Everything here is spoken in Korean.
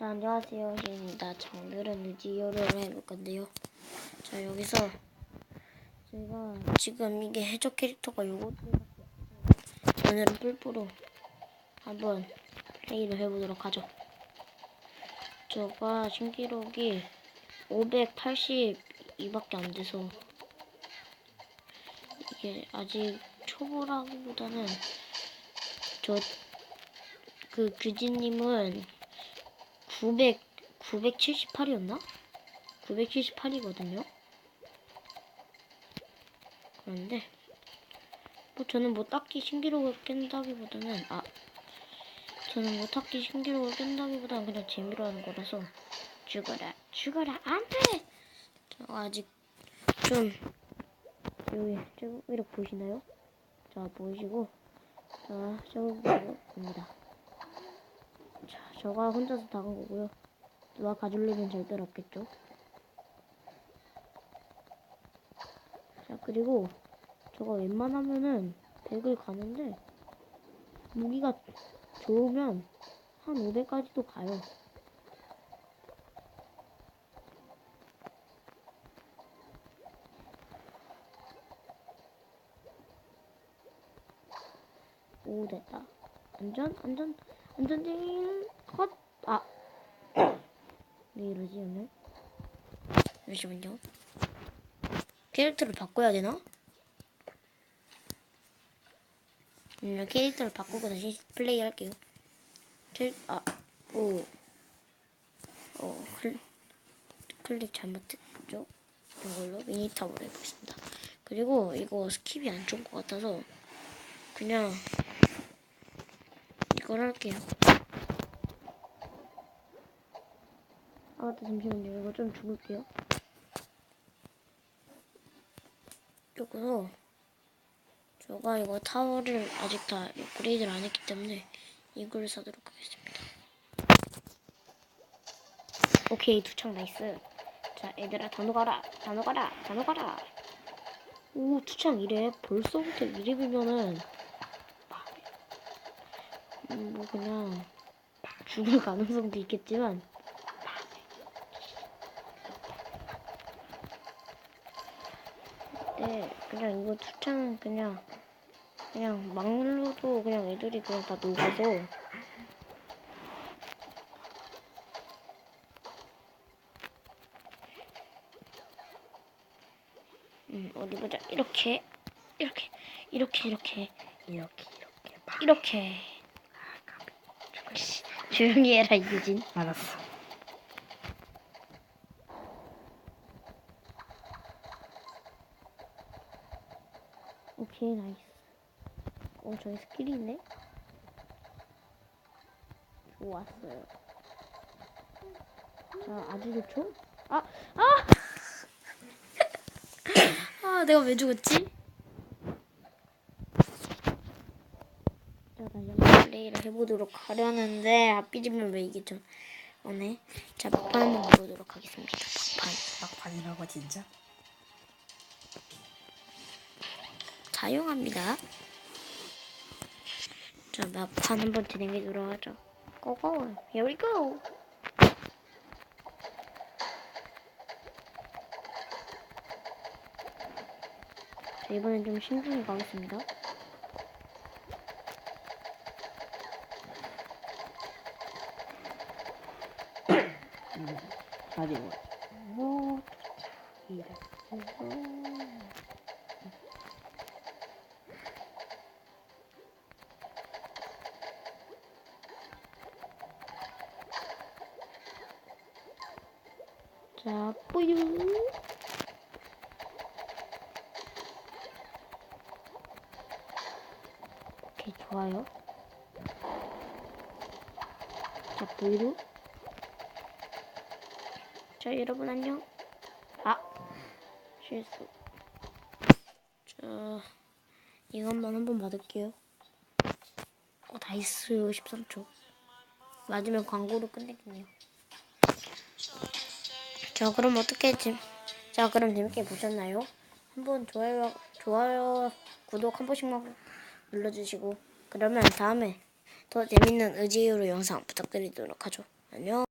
자, 안녕하세요. 시입니다. 자, 오늘은 의지요를 해볼 건데요. 자, 여기서 제가 지금 이게 해적 캐릭터가 요것들밖에 없어요. 오늘은 뿔뿔로 한번 플레이를 해보도록 하죠. 저가 신기록이 582밖에 안 돼서 이게 아직 초보라기보다는 저 그 규진님은 900 978이었나? 978이거든요. 그런데 뭐 저는 뭐 딱히 신기록을 깬다기보다는 아 저는 뭐 딱히 신기록을 깬다기보다는 그냥 재미로 하는 거라서 죽어라 죽어라 안돼. 저 아직 좀 여기 저기 이렇게 보이시나요? 자 보이시고 자 저기 봅니다. 자, 저가 혼자서 다 간 거고요. 누가 가줄 일은 절대 없겠죠. 자, 그리고 저가 웬만하면은 100을 가는데 무기가 좋으면 한 500까지도 가요. 오 됐다. 안전 안전 컷. 아. 왜 이러지 오늘? 잠시만요. 캐릭터를 바꿔야 되나? 음, 캐릭터를 바꾸고 다시 플레이 할게요. 캐, 아, 오. 어, 클, 클릭 잘못했죠? 이걸로 미니탑으로 해보겠습니다. 그리고 이거 스킵이 안 좋은 것 같아서 그냥 이걸 할게요. 아, 맞다, 잠시만요. 이거 좀 죽을게요. 그래서 제가 이거 타워를 아직 다 업그레이드를 안 했기 때문에 이걸 사도록 하겠습니다. 오케이, 두 창 나이스. 자, 얘들아, 다 녹아라. 다 녹아라. 다 녹아라. 오, 투창 이래. 벌써부터 이래비면은 음, 뭐 그냥 죽을 가능성도 있겠지만 네 그냥 이거 투창 그냥 그냥 막루도 그냥 애들이 그냥 다 녹아서 음 어디 보자. 이렇게 이렇게 이렇게 이렇게 이렇게 이렇게 막. 이렇게. 씨, 조용히 해라 이유진. 알았어. 오케이 나이스 어 저기 스킬이 있네 좋았어요 자 아주 좋죠 아! 아! 아 내가 왜 죽었지? 자 다시 한번 플레이를 해보도록 하려는데 앞비집을 왜 이게 좀 오네 자 막판 한번 가보도록 하겠습니다 막판 막판이라고 진짜? 사용합니다. 자, 막판 한번 진행해보도록 하죠. 고고, here we go. 자, 이번엔 좀 신중히 가겠습니다. 가지고 뭐 이래. 자, 뿌유. 오케이, 좋아요. 자, 뿌유. 자, 여러분 안녕. 아, 실수. 자, 이것만 한번 받을게요. 어, 나이스 13초. 맞으면 광고로 끝내겠네요. 자 그럼 어떻게 했지? 자 그럼 재밌게 보셨나요? 한번 좋아요 좋아요 구독 한 번씩만 눌러주시고 그러면 다음에 더 재밌는 의지로 영상 부탁드리도록 하죠. 안녕.